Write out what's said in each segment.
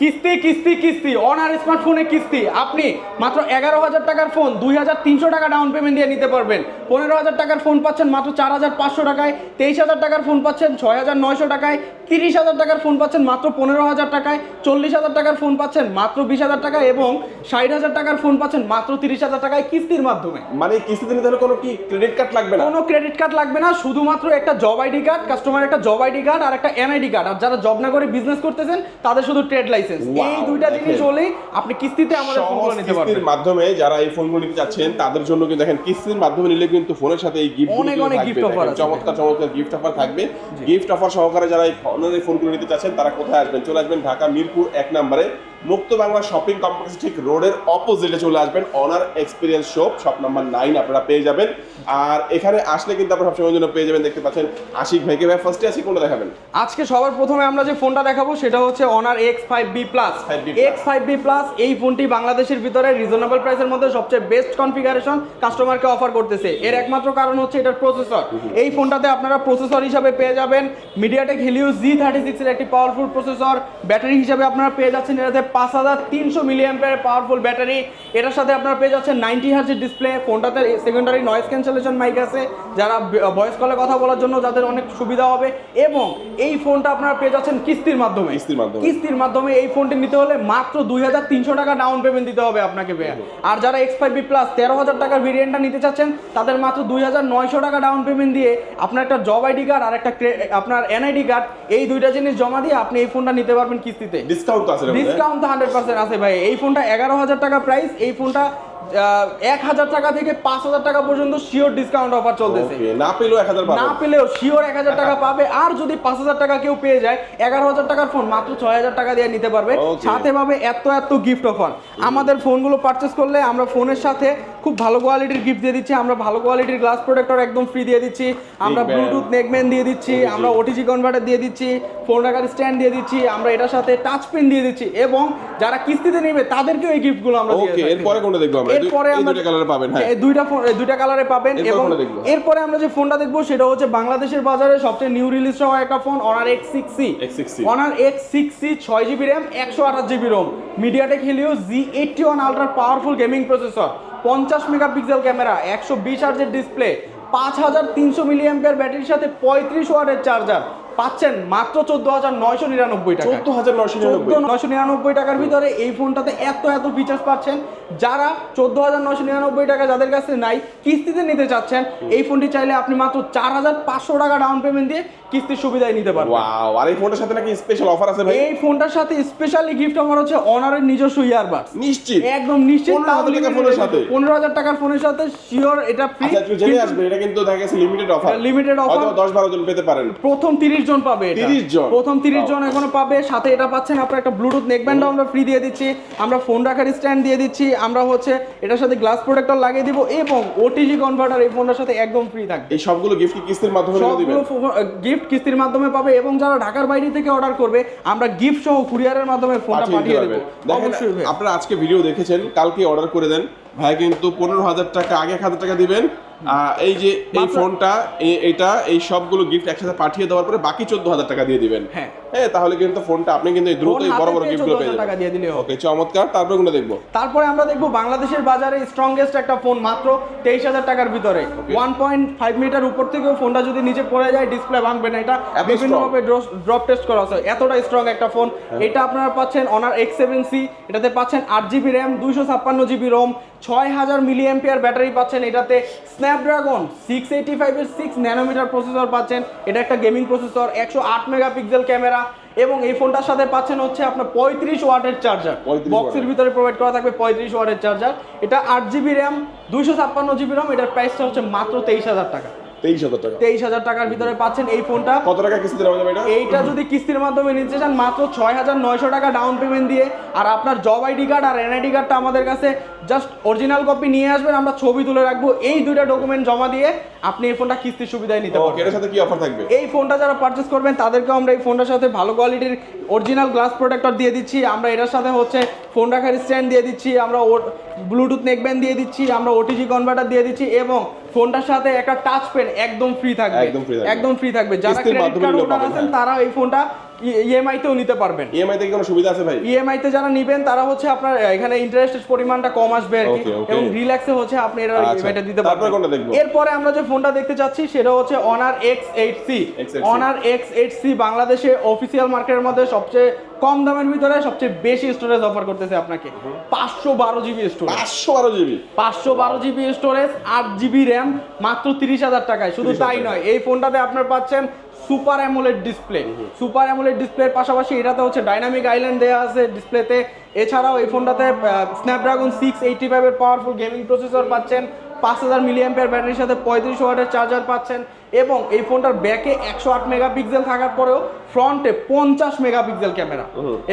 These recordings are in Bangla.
কিস্তি কিস্তি কিস্তি অনার স্মার্টফোনে কিস্তি। আপনি মাত্র এগারো হাজার টাকার ফোন দুই হাজার তিনশো টাকা ডাউন পেমেন্ট দিয়ে নিতে পারবেন। পনেরো হাজার টাকার ফোন পাচ্ছেন মাত্র চার হাজার পাঁচশো টাকায়। তেইশ হাজার টাকার ফোন পাচ্ছেন ছয় হাজার নয়শো টাকায়। তিরিশ হাজার টাকার ফোন পাচ্ছেন মাত্র পনেরো হাজার টাকায়। চল্লিশ হাজার টাকার ফোন পাচ্ছেন মাত্র বিশ হাজার টাকায় এবং ষাট হাজার টাকার ফোন পাচ্ছেন মাত্র তিরিশ হাজার টাকায় কিস্তির মাধ্যমে। মানে কিস্তিতে নিতে হলে কোনো কি ক্রেডিট কার্ড লাগবে না? কোনো ক্রেডিট কার্ড লাগবে না শুধুমাত্র একটা জব আইডি কার্ড কাস্টমার একটা জব আইডি কার্ড আর একটা এনআইডি কার্ড আর যারা জব না করে বিজনেস করতেছেন তাদের শুধু ট্রেড লাইসেন্স Wow, এই দুইটা জিনিস হলেই আপনি কিস্তিতে আমাদের ফোনগুলো নিতে পারবেন। কিস্তির মাধ্যমে যারা এই ফোনগুলো নিতে চাচ্ছেন তাদের জন্য কিন্তু দেখেন কিস্তির মাধ্যমে নিলে কিন্তু ফোনের সাথে এই গিফট অনেক অনেক গিফট অফার। চমৎকার চমৎকার গিফট অফার থাকবে। গিফট অফার সহকারে যারা এই ফোনের এই ফোনগুলো নিতে চাচ্ছেন তারা কোথায় আসবেন? চলে আসবেন ঢাকা মিরপুর এক নম্বরে। মুক্ত বাংলা শপিং কমপ্লেক্স ঠিক রোডের অপোজিটে চলে আসবেন। Honor experience shop shop number nine আপনারা পেয়ে যাবেন। আর এখানে আসলে কিন্তু আপনারা সবসময়ের জন্য পেয়ে যাবেন দেখতে পাচ্ছেন আশিক ভাইকে। ভাই ফার্স্টে আশিক কোনটা দেখাবেন? আজকে সবার প্রথমে আমরা যে ফোনটা দেখাবো সেটা হচ্ছে Honor X five B plus 5B plus। X five B plus এই ফোনটি বাংলাদেশের ভিতরে রিজনেবল প্রাইসের মধ্যে সবচেয়ে বেস্ট কনফিগারেশন কাস্টমারকে অফার করতেছে। এর একমাত্র কারণ হচ্ছে এটার প্রসেসর এই ফোনটাতে আপনারা প্রসেসর হিসাবে পেয়ে যাবেন। মিডিয়াটেক হিলিও জি থার্টি সিক্সের একটি পাওয়ারফুল প্রসেসর ব্যাটারি হিসাবে আপনারা পেয়ে যাচ্ছেন এটাতে পাঁচ হাজার তিনশো মিলিয়াম্পের পাওয়ারফুল ব্যাটারি। এটার সাথে আপনার পেয়ে যাচ্ছেন নাইনটি হার্জের ডিসপ্লে ফোনটাতে সেকেন্ডারি নয়েজ ক্যান্সেলেশন মাইক আছে। যারা ভয়েস কলে কথা বলার জন্য যাদের অনেক সুবিধা হবে। এবং এই ফোনটা আপনারা পেয়ে যাচ্ছেন কিস্তির মাধ্যমে। কিস্তির মাধ্যমে। কিস্তির মাধ্যমে এই ফোনটি নিতে হলে মাত্র দুই হাজার তিনশো টাকা ডাউন পেমেন্ট দিতে হবে আপনাকে ভাইয়া। আর যারা এক্স ফাইভ বি প্লাস তেরো হাজার টাকার ভেরিয়েন্টটা নিতে চাচ্ছেন তাদের মাত্র দুই হাজার নয়শো টাকা ডাউন পেমেন্ট দিয়ে আপনার একটা জব আইডি কার্ড আর একটা আপনার এনআইডি কার্ড এই দুইটা জিনিস জমা দিয়ে আপনি এই ফোনটা নিতে পারবেন কিস্তিতে। ডিসকাউন্ট আছে ডিসকাউন্ট হান্ড্রেড পার্সেন্ট আছে ভাই। এই ফোনটা এগারো হাজার টাকা প্রাইস এই ফোনটা এক হাজার টাকা থেকে পাঁচ হাজার টাকা পর্যন্ত শিওর ডিসকাউন্ট অফার চলতেছে। না পেলেও এক হাজার না পেলেও শিওর এক হাজার টাকা পাবে। আর যদি পাঁচ হাজার টাকা কেউ পেয়ে যায় এগারো হাজার টাকার ফোন মাত্র ছয় হাজার টাকা দিয়ে নিতে পারবে। সাথে পাবে এত এত গিফট অফার আমাদের ফোনগুলো পারচেস করলে আমরা ফোনের সাথে খুব ভালো কোয়ালিটির গিফট দিয়ে দিচ্ছি। আমরা ভালো কোয়ালিটির গ্লাস প্রোটেক্টর একদম ফ্রি দিয়ে দিচ্ছি। আমরা ব্লুটুথ নেকম্যান দিয়ে দিচ্ছি। আমরা ওটিজি কনভার্টার দিয়ে দিচ্ছি। ফোন রাখার স্ট্যান্ড দিয়ে দিচ্ছি। আমরা এটার সাথে টাচ পেন দিয়ে দিচ্ছি। এবং যারা কিস্তিতে নেবে তাদেরকেও এই গিফটগুলো আমরা দিয়ে এরপরে কোনটা দেখব আমরা এরপরে আমরা দুইটা কালারে পাবেন হ্যাঁ। এই দুইটা ফোন দুইটা কালারে পাবেন এবং এরপরে আমরা যে ফোনটা দেখব সেটা হচ্ছে বাংলাদেশের বাজারে সবচেয়ে নিউ রিলিজ হওয়া একটা phone Honor X six C Honor X six C ছয় জিবি র্যাম একশো আঠাশ GB ROM MediaTek Helio G eighty one ultra powerful gaming processor পঞ্চাশ মেগাপিক্সেল ক্যামেরা একশো বিশ আর্জের ডিসপ্লে পাঁচ হাজার তিনশো মিলিয়াম্পের ব্যাটারির সাথে পঁয়ত্রিশ ওয়াটের চার্জার পাচ্ছেন মাত্র চোদ্দ হাজার নয়শো নিরানব্বই টাকা চোদ্দ হাজার নয়শো নিরানব্বই। নিরানব্বই টাকার ভিতরে এই ফোনটাতে এত এত ফিচার্স পাচ্ছেন। যারা চোদ্দ হাজার নশো নিরানব্বই টাকা যাদের কাছে নাই কিস্তিতে নিতে চাচ্ছেন এই ফোনটি চাইলে আপনি মাত্র চার হাজার পাঁচশো টাকা ডাউন পেমেন্ট দিয়ে কিস্তির সুবিধায় নিতে পারবেন। ওয়াও আর এই ফোনটার সাথে নাকি স্পেশাল অফার আছে ভাই? এই ফোনটার সাথে স্পেশালি গিফট অফার হচ্ছে অনারের নিজস্ব ইয়ারবাডস নিশ্চিত। একদম নিশ্চিত। 15,000 টাকার ফোনের সাথে? পনেরো হাজার টাকার ফোনের সাথে শিওর এটা ফ্রি আচ্ছা জেনে আসবে এটা কিন্তু দেখা গেছে লিমিটেড অফার offer। হয়তো দশ বারো জন পেতে পারেন। প্রথম তিরিশ জন পাবে এটা। 30 জন? প্রথম তিরিশ জন এখনও পাবে। সাথে এটা পাচ্ছেন আপনার একটা ব্লুটুথ নেকব্যান্ডও আমরা ফ্রি দিয়ে দিচ্ছি। আমরা ফোন রাখার স্ট্যান্ড দিয়ে দিচ্ছি। আমরা হচ্ছে এটার সাথে গ্লাস প্রোটেক্টর লাগিয়ে দিব এবং ওটিজি কনভার্টার এই ফোনটার সাথে একদম ফ্রি থাকবে। এই সবগুলো গিফট কিস্তির মাধ্যমে দিবেন? সবগুলো গিফট কিস্তির মাধ্যমে পাবে এবং যারা ঢাকার বাইরে থেকে অর্ডার করবে আমরা গিফট সহ কুরিয়ারের মাধ্যমে ফোনটা পাঠিয়ে দেবো। অবশ্যই আপনারা আজকে ভিডিও দেখেছেন কালকে অর্ডার করে দেন। ভাই কিন্তু পনেরো হাজার টাকা আগে এক হাজার টাকা দিবেন। এই যে এই ফোনটা এটা এই সবগুলো গিফট একসাথে পাঠিয়ে দেওয়ার পরে বাকি চোদ্দ হাজার টাকা দিয়ে দিবেন। হ্যাঁ। হ্যাঁ তাহলে কিন্তু ফোনটা আপনি কিন্তু ফোন বড় বড় পেয়ে গিফটগুলো পেয়ে টাকা দিয়ে হবে। ওকে চমৎকার। তারপরে কোনটা দেখব। তারপরে আমরা দেখব বাংলাদেশের বাজারে স্ট্রংগেস্ট একটা ফোন মাত্র তেইশ হাজার টাকার ভিতরে। ওয়ান পয়েন্ট ফাইভ মিটার উপর থেকেও ফোনটা যদি নিচে পড়ে যায় ডিসপ্লে ভাঙবে না। এটা বিভিন্নভাবে ড্রপ টেস্ট করা আছে। এতটা স্ট্রং একটা ফোন হ্যাঁ। এটা আপনারা পাচ্ছেন অনার এক্স সেভেন সি এটাতে পাচ্ছেন আট জিবি র্যাম দুইশো ছাপ্পান্ন জিবি রোম ছয় হাজার মিলি এম্পিয়ার ব্যাটারি পাচ্ছেন। এটাতে স্ন্যাপড্রাগন সিক্স এইটি ফাইভের সিক্স ন্যানোমিটার প্রসেসর পাচ্ছেন। এটা একটা গেমিং প্রসেসর একশো আট মেগাপিক্সেল ক্যামেরা এবং এই ফোনটার সাথে পাচ্ছেন হচ্ছে আপনার পঁয়ত্রিশ ওয়াটের চার্জার বক্সের ভিতরে প্রোভাইড করা থাকবে পঁয়ত্রিশ ওয়াটের চার্জার এটা আট জিবি র্যাম দুইশো ছাপ্পান্ন জিবি র্যাম এটার প্রাইসটা হচ্ছে মাত্র তেইশ হাজার টাকা। তেইশ হাজার টাকা। তেইশ হাজার টাকার ভিতরে পাচ্ছেন এই ফোনটা। কত টাকা কিস্তিতে নেওয়া যাবে এটা? এইটা যদি কিস্তির মাধ্যমে নিতে চান মাত্র ছয় হাজার নয়শো টাকা ডাউন পেমেন্ট দিয়ে। আর আপনার জব আইডি কার্ড আর এনআইডি কার্ডটা আমাদের কাছে জাস্ট অরিজিনাল কপি নিয়ে আসবেন আমরা ছবি তুলে রাখব। এই দুইটা ডকুমেন্ট জমা দিয়ে আপনি এই ফোনটা কিস্তির সুবিধায় নিতে পারবেন। এটার সাথে কি অফার থাকবে? এই ফোনটা যারা পারচেস করবেন তাদেরকে আমরা এই ফোনটার সাথে ভালো কোয়ালিটির অরিজিনাল গ্লাস প্রোটেক্টর দিয়ে দিচ্ছি। আমরা এটার সাথে হচ্ছে ফোন রাখার স্ট্যান্ড দিয়ে দিচ্ছি। আমরা ব্লুটুথ নেকব্যান্ড দিয়ে দিচ্ছি। আমরা ওটিজি কনভার্টার দিয়ে দিচ্ছি এবং ফোনটার সাথে একটা টাচ পেন একদম ফ্রি থাকবে। একদম ফ্রি থাকবে। যারা ক্রেডিট কার্ড ওনার আছেন হ্যাঁ। তারা এই ফোনটা ইএমআই তেও নিতে পারবেন। ইএমআই থেকে কোনো সুবিধা আছে ভাই? ইএমআই তে যারা নিবেন তারা হচ্ছে আপনার এখানে ইন্টারেস্টের পরিমাণটা কম আসবে আর কি. এবং রিল্যাক্সে হচ্ছে আপনি এটা আচ্ছা, ইএমআইটা দিতে পারবেন। কোনটা দেখব? এরপরে আমরা যে ফোনটা দেখতে চাচ্ছি সেটা হচ্ছে Honor X eight C X8C Honor X eight C বাংলাদেশে অফিসিয়াল মার্কেটের মধ্যে সবচেয়ে কম দামের ভিতরে সবচেয়ে বেশি স্টোরেজ অফার করতেছে আপনাকে। পাঁচশো বারো জিবি স্টোরেজ পাঁচশো বারো জিবি পাঁচশো বারো জিবি স্টোরেজ আট জিবি র্যাম মাত্র তিরিশ হাজার টাকায়। শুধু তাই নয় এই ফোনটাতে আপনার পাচ্ছেন super AMOLED display super AMOLED ডিসপ্লের পাশাপাশি এটাতে হচ্ছে ডাইনামিক আইল্যান্ড দেওয়া আছে ডিসপ্লেতে এছাড়াও এই ফোনটাতে স্ন্যাপড্রাগন সিক্স এইটটি ফাইভের পাওয়ারফুল গেমিং প্রসেসর পাচ্ছেন। পাঁচ হাজার মিলিয়াম্পিয়ার ব্যাটারির সাথে পঁয়ত্রিশ ওয়াটের চার্জার পাচ্ছেন এবং এই ফোনটার ব্যাকে একশো আট মেগাপিক্সেল থাকার পরেও ফ্রন্টে পঞ্চাশ মেগাপিক্সেল ক্যামেরা।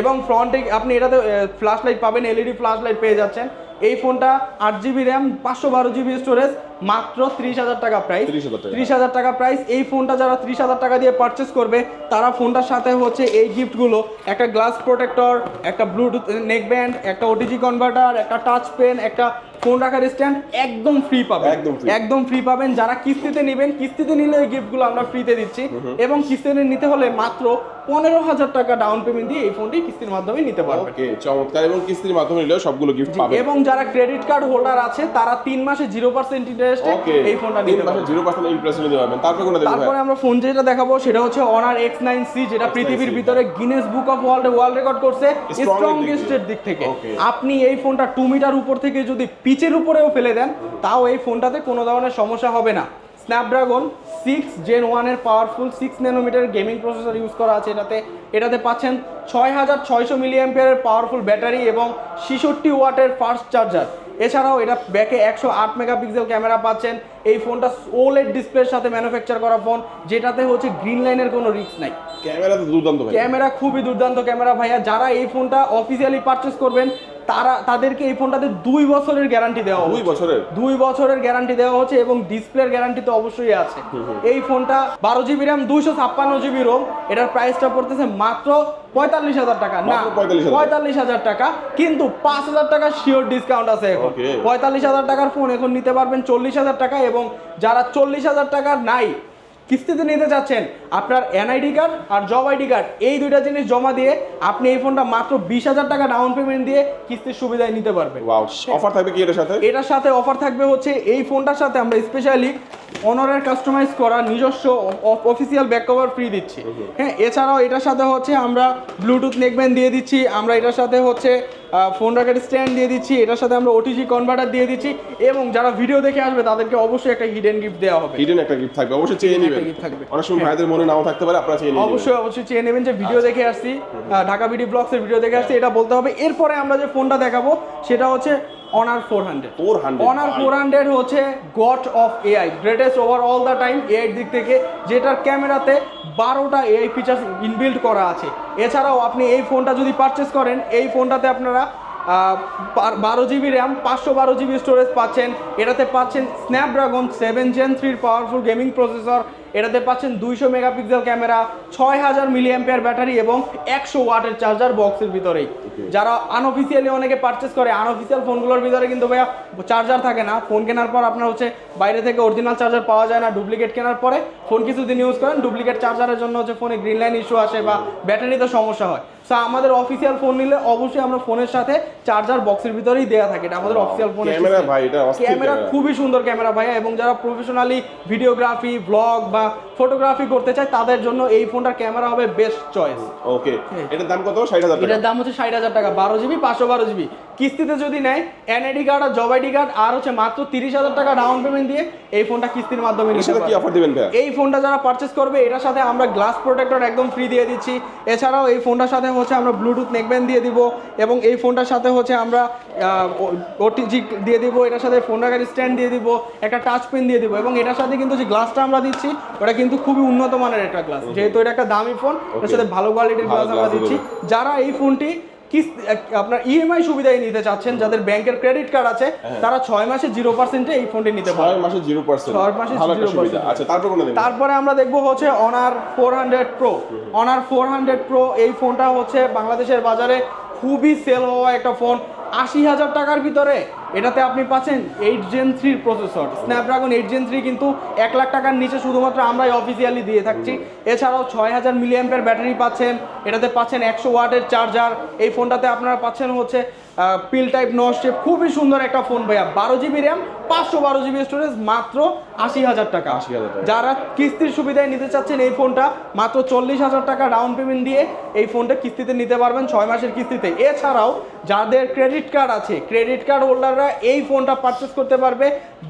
এবং ফ্রন্টে আপনি এটাতে ফ্ল্যাশ লাইট পাবেন এলইডি ফ্ল্যাশ লাইট পেয়ে যাচ্ছেন। এই ফোনটা আট জিবি র্যাম পাঁচশো বারো জিবি স্টোরেজ মাত্র ত্রিশ হাজার টাকা প্রাইস 30,000 ত্রিশ হাজার টাকা প্রাইস এই ফোনটা যারা ত্রিশ হাজার টাকা দিয়ে পারচেস করবে তারা ফোনটার সাথে হচ্ছে এই গিফটগুলো একটা গ্লাস প্রোটেক্টর একটা ব্লুটুথ নেক ব্যান্ড একটা ওটিজি কনভার্টার একটা টাচ পেন একটা ফোন রাখার স্ট্যান্ড একদম ফ্রি পাবেন। একদম ফ্রি পাবেন। যারা কিস্তিতে নেবেন কিস্তিতে নিলে এই গিফটগুলো আমরা ফ্রিতে দিচ্ছি। এবং কিস্তিতে নিতে হলে মাত্র পনেরো হাজার টাকা ডাউন পেমেন্ট দিয়ে এই ফোনটি কিস্তির মাধ্যমে নিতে পারবেন। চমৎকার। এবং কিস্তির মাধ্যমে নিলেও সবগুলো গিফট পাবে এবং যারা ক্রেডিট কার্ড হোল্ডার আছে তারা তিন মাসে জিরো পার্সেন্ট ইন্টারেস্টে এই ফোনটা নিতে পারবেন। জিরো পার্সেন্ট ইন্টারেস্ট নিতে পারবেন। তারপরে কোনটা তারপরে আমরা ফোন যেটা দেখাবো সেটা হচ্ছে অনার এক্স নাইন সি যেটা পৃথিবীর ভিতরে Guinness book of world world record করছে স্ট্রংগেস্টের দিক থেকে। আপনি এই ফোনটা টু মিটার উপর থেকে যদি পিচের উপরেও ফেলে দেন তাও এই ফোনটাতে কোনো ধরনের সমস্যা হবে না। স্ন্যাপড্রাগন সিক্স জেন ওয়ানের powerful six nanometre gaming processor use করা আছে এটাতে। এটাতে পাচ্ছেন ছয় হাজার ছয়শো মিলিয়াম্পিয়ারের পাওয়ারফুল ব্যাটারি এবং ছেষট্টি ওয়াটের ফাস্ট চার্জার এছাড়াও এটা ব্যাকে একশো আট মেগাপিক্সেল ক্যামেরা পাচ্ছেন। এই ফোনটা ওলেড ডিসপ্লের সাথে ম্যানুফ্যাকচার করা ফোন যেটাতে হচ্ছে গ্রিন লাইনের কোনো রিস্ক নাই। ক্যামেরা তো দুর্দান্ত ক্যামেরা খুবই দুর্দান্ত ক্যামেরা ভাইয়া। যারা এই ফোনটা অফিসিয়ালি পারচেস করবেন তারা তাদেরকে এই ফোনটাতে দুই বছরের গ্যারান্টি দেওয়া দুই বছরের? দুই বছরের গ্যারান্টি দেওয়া হচ্ছে এবং ডিসপ্লের গ্যারান্টি তো অবশ্যই আছে। এই ফোনটা বারো জিবি র্যাম দুইশো ছাপ্পান্ন জিবি রোম এটার প্রাইসটা পড়তেছে মাত্র পঁয়তাল্লিশ হাজার টাকা। না পঁয়তাল্লিশ হাজার। টাকা কিন্তু পাঁচ হাজার টাকা শিওর ডিসকাউন্ট আছে এখন। পঁয়তাল্লিশ হাজার টাকার ফোন এখন নিতে পারবেন চল্লিশ হাজার টাকা এবং যারা চল্লিশ হাজার টাকার নাই কিস্তিতে নিতে চাচ্ছেন আপনার এনআইডি কার্ড আর জব আইডি কার্ড এই দুইটা জিনিস জমা দিয়ে আপনি এই ফোনটা মাত্র বিশ হাজার টাকা ডাউন পেমেন্ট দিয়ে কিস্তির সুবিধায় নিতে পারবেন। অফার থাকবে কি এটার সাথে? এটার সাথে অফার থাকবে হচ্ছে এই ফোনটার সাথে আমরা স্পেশালি অনারের কাস্টমাইজ করা নিজস্ব অফিসিয়াল ব্যাক কভার ফ্রি দিচ্ছি। হ্যাঁ এছাড়াও এটার সাথে হচ্ছে আমরা ব্লুটুথ নেকব্যান্ড দিয়ে দিচ্ছি আমরা এটার সাথে হচ্ছে ফোন রাখার স্ট্যান্ড দিয়ে দিচ্ছি এটার সাথে আমরা ওটিজি কনভার্টার দিয়ে দিচ্ছি এবং যারা ভিডিও দেখে আসবে তাদেরকে অবশ্যই একটা হিডেন গিফট দেওয়া হবে। হিডেন একটা গিফট থাকবে অবশ্যই চেয়ে নেবেন। থাকবে। অনেক সময় ভাইদের মনে নাও থাকতে পারে আপনারা চেয়ে নেবেন অবশ্যই অবশ্যই চেয়ে নেবেন যে ভিডিও দেখে আসছি ঢাকা ভিডিও ব্লগসের ভিডিও দেখে আসছি এটা বলতে হবে। এরপরে আমরা যে ফোনটা দেখাবো সেটা হচ্ছে Honor four hundred 400 Honor four hundred হচ্ছে god of AI greatest over all the time AI দিক থেকে যেটার ক্যামেরাতে বারোটা এআই ফিচার্স ইনবিল্ড করা আছে। এছাড়াও আপনি এই ফোনটা যদি পারচেস করেন এই ফোনটাতে আপনারা বারো জিবি র্যাম পাঁচশো বারো জিবি স্টোরেজ পাচ্ছেন। এটাতে পাচ্ছেন স্ন্যাপড্রাগন সেভেন জেন থ্রির পাওয়ারফুল গেমিং প্রসেসর এটাতে পাচ্ছেন দুইশো মেগাপিক্সেল ক্যামেরা ছয় হাজার মিলিয়াম্পিয়ার ব্যাটারি এবং একশো ওয়াটের চার্জার বক্সের ভিতরেই। যারা আনঅফিসিয়ালি অনেকে পারচেস করে আনঅফিসিয়াল ফোনগুলোর ভিতরে কিন্তু ভাইয়া চার্জার থাকে না। ফোন কেনার পর আপনার হচ্ছে বাইরে থেকে অরিজিনাল চার্জার পাওয়া যায় না ডুপ্লিকেট কেনার পরে ফোন কিছুদিন ইউজ করেন ডুপ্লিকেট চার্জারের জন্য হচ্ছে ফোনে গ্রিন লাইন ইস্যু আসে বা ব্যাটারিতে সমস্যা হয়। সো আমাদের অফিসিয়াল ফোন নিলে অবশ্যই আমরা ফোনের সাথে চার্জার বক্সের ভিতরেই দেওয়া থাকে। এটা আমাদের অফিসিয়াল ফোনের ক্যামেরা ভাই এটা ক্যামেরা। খুবই সুন্দর ক্যামেরা ভাইয়া এবং যারা প্রফেশনালি ভিডিওগ্রাফি ব্লগ বা ফটোগ্রাফি করতে চায় তাদের জন্য এই ফোনটার ক্যামেরা হবে বেস্ট চয়েস ওকে এটার দাম কত? ষাট হাজার টাকা। এটার দাম হচ্ছে ষাট হাজার টাকা। বারো জিবি পাঁচশো বারো জিবি কিস্তিতে যদি নেয় এনআইডি কার্ড আর জব আইডি কার্ড আর হচ্ছে মাত্র তিরিশ হাজার টাকা ডাউন পেমেন্ট দিয়ে এই ফোনটা কিস্তির মাধ্যমে নিতে সাথে কি অফার দিবেন ভাই এই ফোনটা যারা পারচেস করবে এটার সাথে আমরা গ্লাস প্রোটেক্টর একদম ফ্রি দিয়ে দিচ্ছি। এছাড়াও এই ফোনটার সাথে হচ্ছে আমরা ব্লুটুথ নেকব্যান্ড দিয়ে দিব এবং এই ফোনটার সাথে হচ্ছে আমরা ওটিজি দিয়ে দিব এটার সাথে ফোন রাখার স্ট্যান্ড দিয়ে দিব একটা টাচ পেন দিয়ে দিব এবং এটার সাথে কিন্তু যে গ্লাসটা আমরা দিচ্ছি ওটা কিন্তু খুবই উন্নত মানের একটা গ্লাস যেহেতু এটা একটা দামি ফোন এটার সাথে ভালো কোয়ালিটির গ্লাস আমরা দিচ্ছি। যারা এই ফোনটি কিস্তি আপনার ইএমআই সুবিধাই নিতে চাচ্ছেন যাদের ব্যাংকের ক্রেডিট কার্ড আছে তারা ছয় মাসে জিরো পার্সেন্টে এই ফোনটি নিতে পারে ছয় মাসে জিরো পার্সেন্ট। ছয় মাসে জিরো পার্সেন্ট। আচ্ছা তারপর তারপরে আমরা দেখব হচ্ছে Honor four hundred pro Honor four hundred pro এই ফোনটা হচ্ছে বাংলাদেশের বাজারে খুবই সেল হওয়া একটা ফোন আশি হাজার টাকার ভিতরে। এটাতে আপনি পাচ্ছেন এইট জেন থ্রির processor Snapdragon eight Gen three কিন্তু এক লাখ টাকার নিচে শুধুমাত্র আমরাই অফিসিয়ালি দিয়ে থাকছি। এছাড়াও ছয় হাজার মিলিয়াম্পের ব্যাটারি পাচ্ছেন, এটাতে পাচ্ছেন একশো ওয়াটের চার্জার এই ফোনটাতে আপনারা পাচ্ছেন হচ্ছে পিল টাইপ নো স্টেপ খুবই সুন্দর একটা ফোন ভাইয়া। বারো জিবি র্যাম পাঁচশো বারো জিবি স্টোরেজ মাত্র আশি হাজার টাকা। 80,000 টাকা। যারা কিস্তির সুবিধায় নিতে চাচ্ছেন এই ফোনটা মাত্র চল্লিশ হাজার টাকা ডাউন পেমেন্ট দিয়ে এই ফোনটা কিস্তিতে নিতে পারবেন ছয় মাসের কিস্তিতে। এছাড়াও যাদের ক্রেডিট কার্ড আছে ক্রেডিট কার্ড হোল্ডাররা এই ফোনটা পারচেস করতে পারবে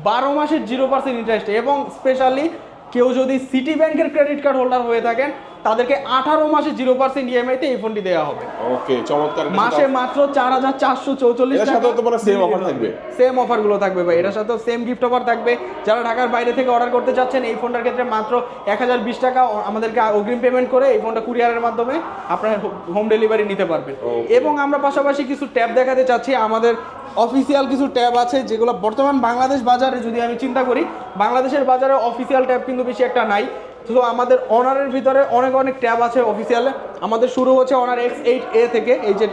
বারো মাসের জিরো পার্সেন্ট ইন্টারেস্টে এবং স্পেশালি কেউ যদি সিটি ব্যাংকের ক্রেডিট কার্ড হোল্ডার হয়ে থাকেন তাদেরকে আঠারো মাসে জিরো পার্সেন্ট ইএমআইতে এই ফোনটি দেওয়া হবে। ওকে চমৎকার মাসে মাত্র চার হাজার চারশো চৌচল্লিশ তো মানে থাকবে? সেম অফারগুলো থাকবে ভাই এটার সাথে সেম গিফট অফার থাকবে। যারা ঢাকার বাইরে থেকে অর্ডার করতে চাচ্ছেন এই ফোনটার ক্ষেত্রে মাত্র এক হাজার বিশ টাকা আমাদেরকে অগ্রিম পেমেন্ট করে এই ফোনটা কুরিয়ারের মাধ্যমে আপনার হোম ডেলিভারি নিতে পারবেন। এবং আমরা পাশাপাশি কিছু ট্যাব দেখাতে চাচ্ছি আমাদের অফিসিয়াল কিছু ট্যাব আছে যেগুলো বর্তমান বাংলাদেশ বাজারে যদি আমি চিন্তা করি বাংলাদেশের বাজারে অফিসিয়াল ট্যাব কিন্তু বেশি একটা নাই। তো আমাদের অনারের ভিতরে অনেক অনেক ট্যাব আছে অফিসিয়ালে আমাদের শুরু হচ্ছে অনার এক্স এইট এ থেকে এই যে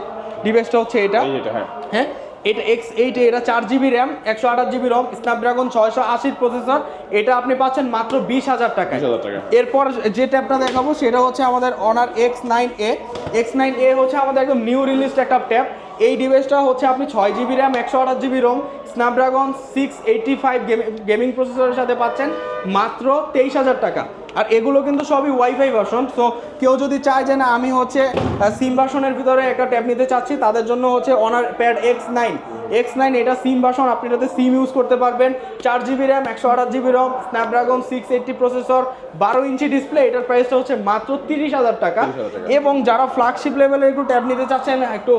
ডিভাইসটা হচ্ছে এটা। হ্যাঁ। হ্যাঁ? এটা এক্স এইট এটা চার জিবি র্যাম একশো আঠাশ জিবি রম স্ন্যাপড্রাগন ছয়শো আশির প্রসেসর এটা আপনি পাচ্ছেন মাত্র বিশ হাজার টাকায়। 20,000 টাকা। এরপর যে ট্যাবটা দেখাবো সেটা হচ্ছে আমাদের Honor X nine A X nine A হচ্ছে আমাদের একদম নিউ রিলিজড একটা ট্যাব এই ডিভাইসটা হচ্ছে আপনি ছয় জিবি র্যাম একশো আঠাশ GB ROM Snapdragon six eighty five gaming প্রসেসরের সাথে পাচ্ছেন মাত্র তেইশ হাজার টাকা। আর এগুলো কিন্তু সবই ওয়াইফাই ভার্সন সো কেউ যদি চায় যে না আমি হচ্ছে সিম ভার্সনের ভিতরে একটা ট্যাব নিতে চাচ্ছি তাদের জন্য হচ্ছে Honor Pad X nine X nine এটা সিম ভার্সন আপনি এটাতে সিম ইউজ করতে পারবেন। চার জিবি র্যাম একশো আঠাশ GB ROM Snapdragon six eighty processor বারো ইঞ্চি ডিসপ্লে এটার প্রাইসটা হচ্ছে মাত্র তিরিশ হাজার টাকা। 30,000 টাকা। এবং যারা ফ্ল্যাগশিপ লেভেলের একটু ট্যাব নিতে চাচ্ছেন একটু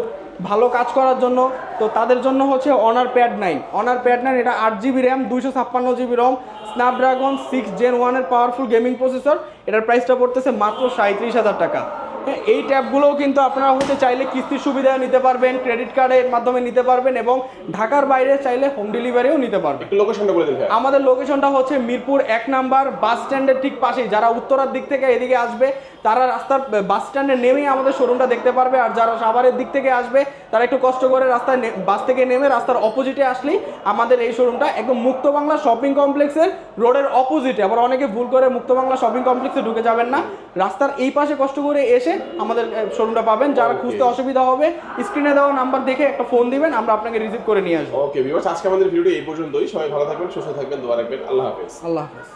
ভালো কাজ করার জন্য তো তাদের জন্য হচ্ছে Honor Pad nine Honor Pad nine এটা আট জিবি র্যাম দুইশো ছাপ্পান্ন GB ROM Snapdragon six Gen ওয়ানের পাওয়ারফুল গেমিং প্রসেসর এটার প্রাইসটা পড়তেছে মাত্র সাঁত্রিশ হাজার টাকা। হ্যাঁ, এই ট্যাবগুলোও কিন্তু আপনারা হতে চাইলে কিস্তির সুবিধা নিতে পারবেন ক্রেডিট কার্ডের মাধ্যমে নিতে পারবেন এবং ঢাকার বাইরে চাইলে হোম ডেলিভারিও নিতে পারবেন। লোকেশনটা বলে দিন আমাদের লোকেশনটা হচ্ছে মিরপুর এক নাম্বার বাস স্ট্যান্ডের ঠিক পাশেই। যারা উত্তরার দিক থেকে এদিকে আসবে তারা রাস্তার বাস স্ট্যান্ডে নেমেই আমাদের শোরুমটা দেখতে পারবে। আর যারা সাভারের দিক থেকে আসবে তারা একটু কষ্ট করে রাস্তায় বাস থেকে নেমে রাস্তার অপোজিটে আসলেই আমাদের এই শোরুমটা একদম মুক্ত বাংলা শপিং কমপ্লেক্সের রোডের অপোজিটে আবার অনেকে ভুল করে মুক্ত বাংলা শপিং কমপ্লেক্সে ঢুকে যাবেন না। রাস্তার এই পাশে কষ্ট করে এসে আমাদের শোরুমটা পাবেন। যারা খুঁজতে অসুবিধা হবে স্ক্রিনে দেওয়া নাম্বার দেখে একটা ফোন দিবেন আমরা আপনাকে রিসিভ করে নিয়ে আসব। ওকে ভিউয়ার্স আজকে আমাদের ভিডিওটি এই পর্যন্তই। সবাই ভালো থাকবেন সুস্থ থাকবেন দোয়া রাখবেন। আল্লাহ হাফেজ। আল্লাহ হাফেজ।